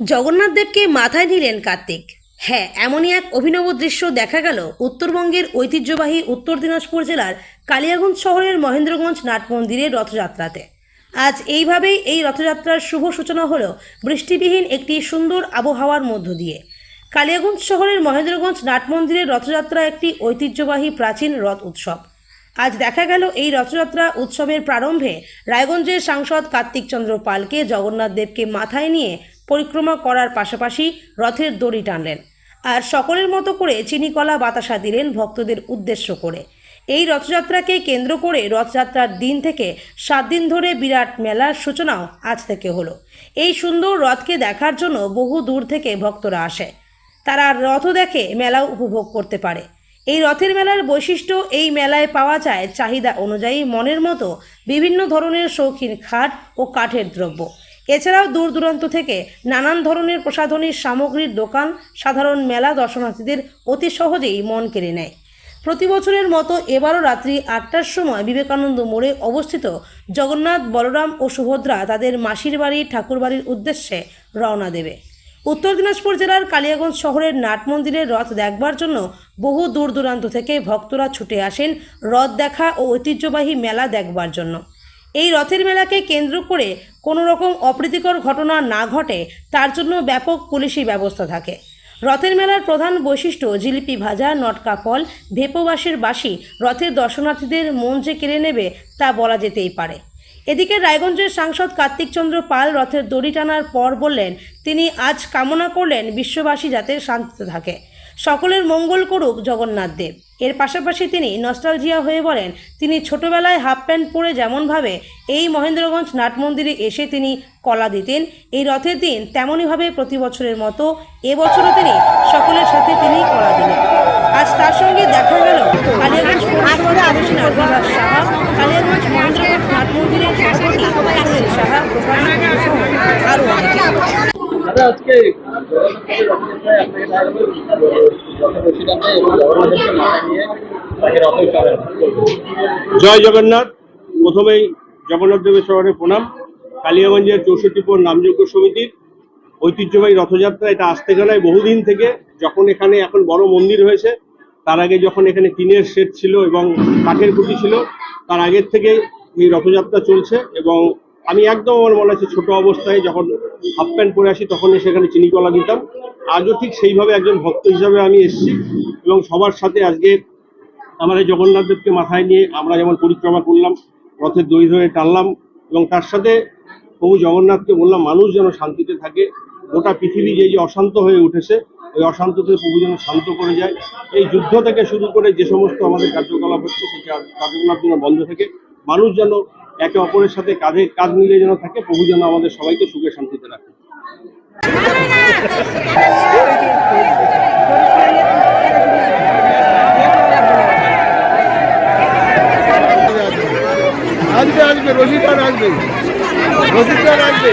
জগন্নাথ দেবকে মাথায় নিলেন কার্তিক। হ্যাঁ এমনই এক অভিনব দৃশ্য দেখা গেল উত্তরবঙ্গের ঐতিহ্যবাহী উত্তর দিনাজপুর জেলার কালিয়াগঞ্জ শহরের মহেন্দ্রগঞ্জ নাট মন্দিরের রথযাত্রাতে। আজ এইভাবেই এই রথযাত্রার শুভ সূচনা হল বৃষ্টিবিহীন একটি সুন্দর আবহাওয়ার মধ্য দিয়ে। কালিয়াগঞ্জ শহরের মহেন্দ্রগঞ্জ নাট মন্দিরের রথযাত্রা একটি ঐতিহ্যবাহী প্রাচীন রথ উৎসব। আজ দেখা গেল এই রথযাত্রা উৎসবের প্রারম্ভে রায়গঞ্জের সাংসদ কার্তিক চন্দ্র পালকে জগন্নাথ দেবকে মাথায় নিয়ে পরিক্রমা করার পাশাপাশি রথের দড়ি টানলেন। আর সকলের মতো করে চিনিকলা বাতাসা দিলেন ভক্তদের উদ্দেশ্য করে। এই রথযাত্রাকে কেন্দ্র করে রথযাত্রার দিন থেকে সাত দিন ধরে বিরাট মেলার সূচনাও আজ থেকে হলো। এই সুন্দর রথকে দেখার জন্য বহু দূর থেকে ভক্তরা আসে। তারা রথও দেখে, মেলাও উপভোগ করতে পারে। এই রথের মেলার বৈশিষ্ট্য এই মেলায় পাওয়া যায় চাহিদা অনুযায়ী মনের মতো বিভিন্ন ধরনের শৌখিন খাট ও কাঠের দ্রব্য। এছাড়াও দূর দূরান্ত থেকে নানান ধরনের প্রসাধনীর সামগ্রীর দোকান, সাধারণ মেলা দর্শনার্থীদের অতি সহজেই মন কেড়ে নেয়। প্রতি বছরের মতো এবারও রাত্রি আটটার সময় বিবেকানন্দ মোড়ে অবস্থিত জগন্নাথ বলরাম ও সুভদ্রা তাদের মাসির বাড়ি ঠাকুরবাড়ির উদ্দেশ্যে রওনা দেবে। উত্তর দিনাজপুর জেলার কালিয়াগঞ্জ শহরের নাট মন্দিরের রথ দেখবার জন্য বহু দূর দূরান্ত থেকে ভক্তরা ছুটে আসেন রথ দেখা ও ঐতিহ্যবাহী মেলা দেখবার জন্য। এই রথের মেলাকে কেন্দ্র করে কোনো রকম অপ্রীতিকর ঘটনা না ঘটে, তার জন্য ব্যাপক পুলিশি ব্যবস্থা থাকে। রথের মেলার প্রধান বৈশিষ্ট্য জিলিপি ভাজা, নটকা ফল, ভেপোবাসের বাসি, রথের দর্শনার্থীদের মন যে কেড়ে নেবে তা বলা যেতেই পারে। এদিকে রায়গঞ্জের সাংসদ কার্তিক চন্দ্র পাল রথের দড়ি টানার পর বললেন, তিনি আজ কামনা করলেন বিশ্ববাসী যাতে শান্তিতে থাকে। সকলের মঙ্গল করুক জগন্নাথ দেব। এর পাশাপাশি তিনি নস্টালজিয়া হয়ে বলেন, তিনি ছোটবেলায় হাফ প্যান্ট পরে যেমনভাবে এই মহেন্দ্রগঞ্জ নাট মন্দিরে এসে তিনি কলা দিতেন, এই রথের দিন তেমনইভাবে প্রতি বছরের মতো এবছরও তিনি সকলের সাথে তিনি কলা দিলেন। আজ তার সঙ্গে দেখা গেল কালিয়াগঞ্জ পৌরসভার সাহা, কালিয়াগঞ্জ মহেন্দ্রগঞ্জ নাট সভাপতি সাহা আরও জয় জগন্নাথ। প্রথমেই জগন্নাথ দেবের শহরে প্রণাম। কালিয়াগঞ্জের চৌষট্টিপুর নামযোগ্য সমিতির ঐতিহ্যবাহী রথযাত্রা এটা আসতে গেলায় বহুদিন থেকে। যখন এখানে এখন বড় মন্দির হয়েছে, তার আগে যখন এখানে টিনের শেড ছিল এবং কাঠের খুঁটি ছিল, তার আগের থেকে এই রথযাত্রা চলছে এবং আমি একদম আমার মনে আছে ছোট অবস্থায় যখন হাফ প্যান্ট পরে আসি তখন সেখানে চিনি কলা দিতাম। আজও ঠিক সেইভাবে একজন ভক্ত হিসাবে আমি এসেছি এবং সবার সাথে আজকে আমাদের জগন্নাথ দেবকে মাথায় নিয়ে আমরা যেমন পরিক্রমা করলাম, রথের দড়ি ধরে টানলাম এবং তার সাথে প্রভু জগন্নাথকে বললাম, মানুষ যেন শান্তিতে থাকে, গোটা পৃথিবী যে যে অশান্ত হয়ে উঠেছে, ওই অশান্ততে প্রভু যেন শান্ত করে যায়। এই যুদ্ধ থেকে শুরু করে যে সমস্ত আমাদের কার্যকলাপ হচ্ছে সেই কার্যকলাপ যেন বন্ধ থাকে, মানুষ যেন একে অপরের সাথে কাঁধে কাজ মিলে যেন থাকে, প্রভু যেন আমাদের সবাইকে সুখে শান্তিতে রাখে। আসবে আসবে রশিদার আসবে রশিদার আসবে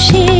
心。